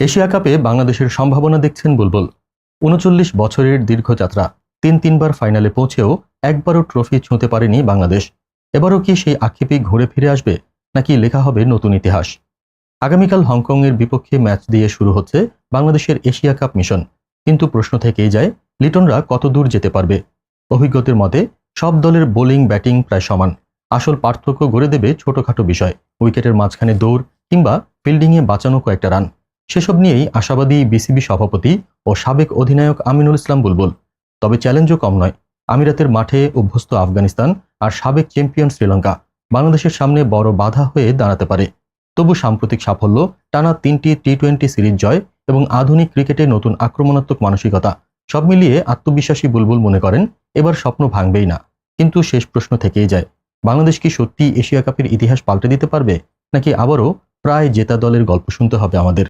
Asia কাপে বাংলাদেশের সম্ভাবনা দেখছেন বুলবুল। উনচল্লিশ বছরের দীর্ঘ যাত্রা, তিন তিনবার ফাইনালে পৌঁছেও একবারও ট্রফি ছুঁতে পারেনি বাংলাদেশ। এবারও কি সেই আক্ষেপে ঘুরে ফিরে আসবে, নাকি লেখা হবে নতুন ইতিহাস? আগামীকাল হংকংয়ের বিপক্ষে ম্যাচ দিয়ে শুরু হচ্ছে বাংলাদেশের এশিয়া কাপ মিশন। কিন্তু প্রশ্ন থেকেই যায়, লিটনরা কত দূর যেতে পারবে? অভিজ্ঞতার মতে, সব দলের বোলিং, ব্যাটিং প্রায় সমান। আসল পার্থক্য গড়ে দেবে ছোটখাটো বিষয়, উইকেটের মাঝখানে দৌড় কিংবা ফিল্ডিংয়ে বাঁচানো কয়েকটা রান। সেসব নিয়েই আশাবাদী বিসিবি সভাপতি ও সাবেক অধিনায়ক আমিনুল ইসলাম বুলবুল। তবে চ্যালেঞ্জও কম নয়, আমিরাতের মাঠে অভ্যস্ত আফগানিস্তান আর সাবেক চ্যাম্পিয়ন শ্রীলঙ্কা বাংলাদেশের সামনে বড় বাধা হয়ে দাঁড়াতে পারে। তবু সাম্প্রতিক সাফল্য টানা তিনটি টি টোয়েন্টি সিরিজ জয় এবং আধুনিক ক্রিকেটে নতুন আক্রমণাত্মক মানসিকতা, সব মিলিয়ে আত্মবিশ্বাসী বুলবুল মনে করেন, এবার স্বপ্ন ভাঙবেই না। কিন্তু শেষ প্রশ্ন থেকেই যায়, বাংলাদেশ কি সত্যি এশিয়া কাপের ইতিহাস পাল্টে দিতে পারবে? নাকি আবারও প্রায় জেতা দলের গল্প শুনতে হবে আমাদের?